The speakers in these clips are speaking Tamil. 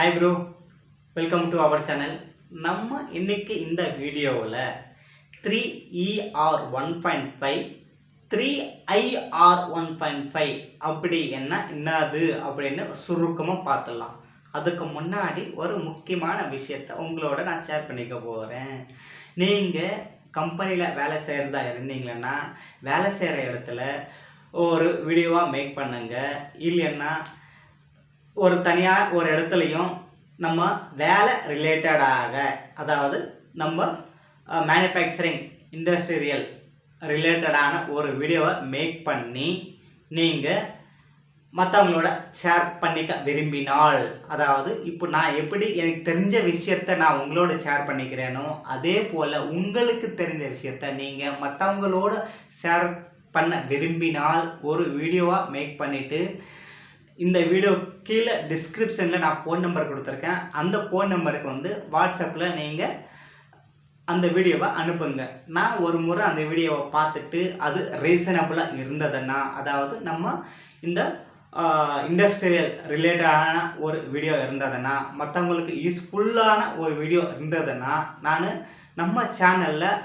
Hi bro welcome to our channel நம்ம இன்னைக்கு இந்த வீடியோவில் three ER one point five three IR one point five அப்படி என்ன என்னது அப்படின்னு சுருக்கமாக பார்த்துடலாம். அதுக்கு முன்னாடி ஒரு முக்கியமான விஷயத்த உங்களோட நான் ஷேர் பண்ணிக்க போகிறேன் நீங்கள் கம்பெனியில் வேலை செய்கிறதா இருந்தீங்கன்னா வேலை செய்கிற இடத்துல ஒரு வீடியோவாக மேக் பண்ணுங்கள் இல்லைன்னா ஒரு தனியாக ஒரு இடத்துலையும் நம்ம வேலை ரிலேட்டடாக அதாவது நம்ம மேனுஃபேக்சரிங் இண்டஸ்ட்ரியல் ரிலேட்டடான ஒரு வீடியோவை மேக் பண்ணி நீங்கள் மற்றவங்களோட ஷேர் பண்ணிக்க விரும்பினால் அதாவது இப்போ நான் எப்படி எனக்கு தெரிஞ்ச விஷயத்த நான் உங்களோட ஷேர் பண்ணிக்கிறேனோ அதே போல் உங்களுக்கு தெரிஞ்ச விஷயத்த நீங்கள் மற்றவங்களோட ஷேர் பண்ண விரும்பினால் ஒரு வீடியோவாக மேக் பண்ணிவிட்டு இந்த வீடியோ கீழே டிஸ்கிரிப்ஷனில் நான் ஃபோன் நம்பர் கொடுத்துருக்கேன். அந்த ஃபோன் நம்பருக்கு வந்து வாட்ஸ்அப்பில் நீங்கள் அந்த வீடியோவை அனுப்புங்க. நான் ஒரு முறை அந்த வீடியோவை பார்த்துட்டு அது ரீசனபிளாக இருந்ததுன்னா அதாவது நம்ம இந்த இண்டஸ்ட்ரியல் ரிலேட்டடான ஒரு வீடியோ இருந்ததுன்னா மற்றவங்களுக்கு யூஸ்ஃபுல்லான ஒரு வீடியோ இருந்ததுன்னா நான் நம்ம சேனலில்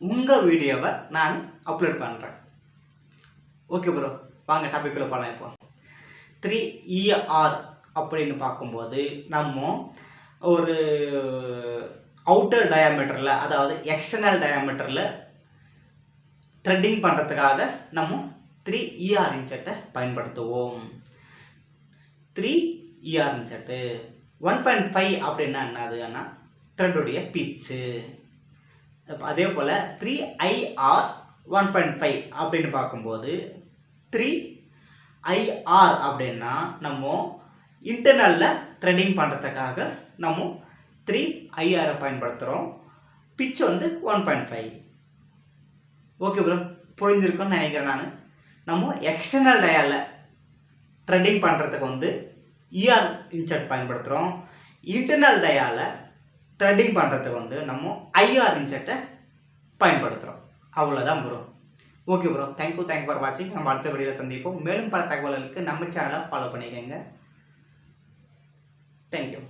உங்கள் வீடியோவை நான் அப்லோட் பண்ணுறேன் ஓகே ப்ரோ வாங்க டாபிக்கில் போகலாம் இப்போ. த்ரீ இஆர் அப்படின்னு பார்க்கும்போது நம்ம ஒரு அவுட்டர் டயாமீட்டரில் அதாவது எக்ஸ்டர்னல் டயாமீட்டரில் த்ரெட்டிங் பண்ணுறதுக்காக நம்ம த்ரீ இஆர் இன்செட்டை பயன்படுத்துவோம். Three ER insert one point five அப்படின்னா என்னதுன்னா த்ரெட்டுடைய பிச்சு அதே போல் three IR one point five அப்படின்னு பார்க்கும்போது த்ரீ ஐஆர் அப்படின்னா நம்ம இன்டர்னலில் த்ரெட்டிங் பண்ணுறதுக்காக நம்ம த்ரீ ஐஆரை பயன்படுத்துகிறோம் பிச் வந்து one point five okay bro புரிஞ்சிருக்கோன்னு நினைக்கிறேன் நான். நம்ம எக்ஸ்டர்னல் டயாலில் த்ரெட்டிங் பண்ணுறதுக்கு வந்து இஆர் இன்சர்ட் பயன்படுத்துகிறோம் இன்டர்னல் டயாவில் த்ரெட்டிங் பண்ணுறதுக்கு வந்து நம்ம ஐஆர் இன்சர்ட்டை பயன்படுத்துகிறோம் அவ்வளோதான் bro okay bro thank you thank for வாட்சிங் நம்ம அடுத்த வீடியோவில் சந்திப்போம். மேலும் பல தகவல்களுக்கு நம்ம சேனலை ஃபாலோ பண்ணிக்கோங்க. தேங்க்யூ